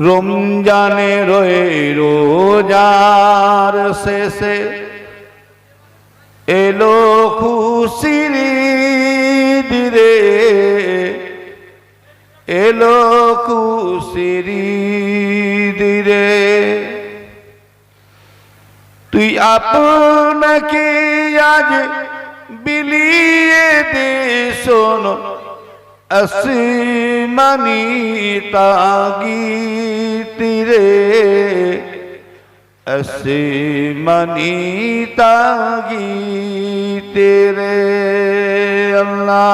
রমজানে রয়ে রোজার শেষে এলো খুশির দিরে এলো খুশির দিরে তুই আপনাকে আজ বিলিয়ে দে শোনো असीमनीता गीति रे असीमनीता गीति रे अल्लाह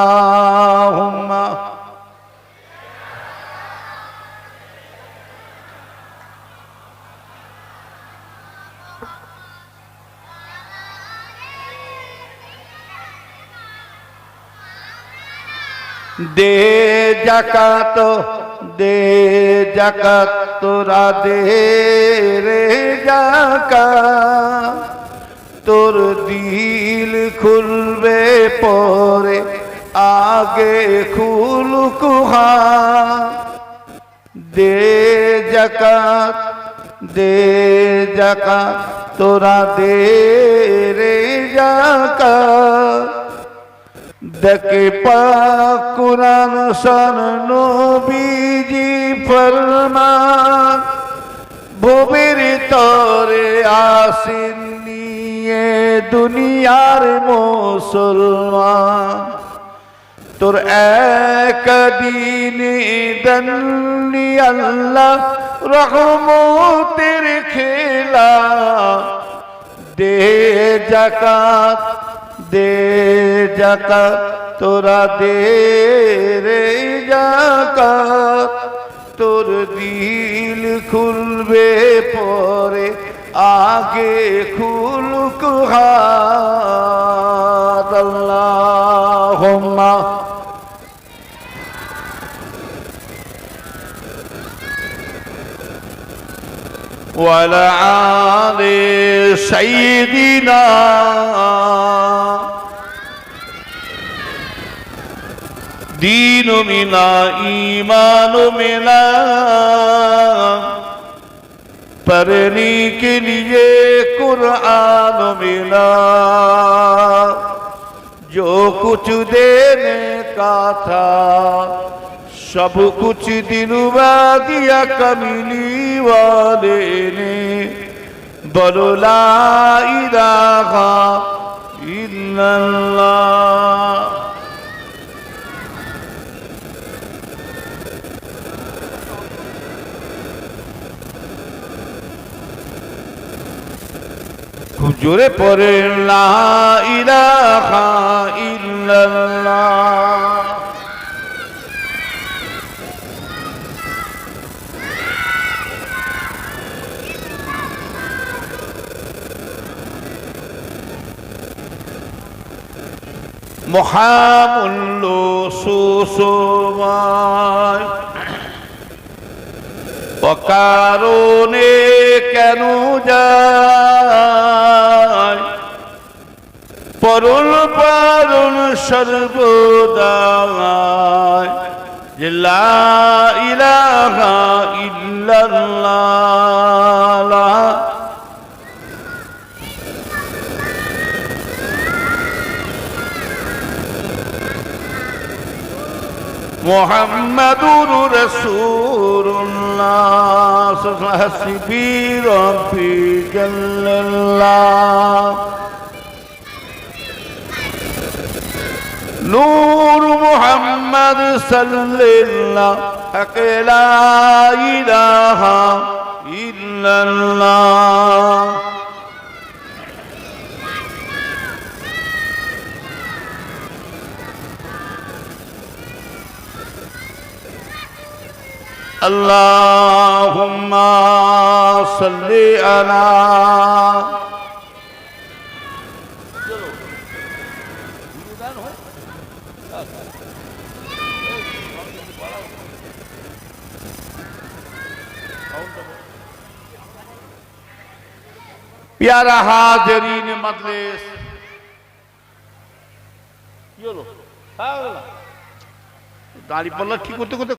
দে জাকাত দে জাকাত, তোরা দে রে জাকাত। তোর দিল খুলবে পরে, আগে খুল কুহা দে জাকাত দে জাকাত, তোরা দে রে জাকাত। দেখে পাক কুরআন সন নবীজি ফরমান, ভূমির তরে আসেন নিয়ে দুনিয়ার মুসলমান। তোর একদিন দন্নি আল্লাহ রহমতের খেলা, দে জাকাত দে জাকাত তোরা দে রে জাকাত তোর দিল খুলবে পরে আগে খুলুক হাত আল্লাহুম্মা وعلى آل سيدنا দিন মিলা ইমান মিলা পড়নি কে লিয়ে কুরআন মিলা जो कुछ देने का था सब कुछ दिलवा दिया कमिली वाले ने बरोला इलाहा इल्लल्लाह জোরে ইল্লাল্লাহ। মহামূল্য সুসময় অকারণে কেন যায়? পরুল পারুল সর্বদায় লা ইলাহা ইল্লাল্লাহ। মোহাম্মদুর রসুল্লাহ হাসবি রব্বি জাল্লাল্লাহ نور محمد صلى الله حق لا إله إلا الله. اللهم صل على प्यारा हाजरीन मजलिस দাঁড়ি পাল্লা ঠিক করতে করতে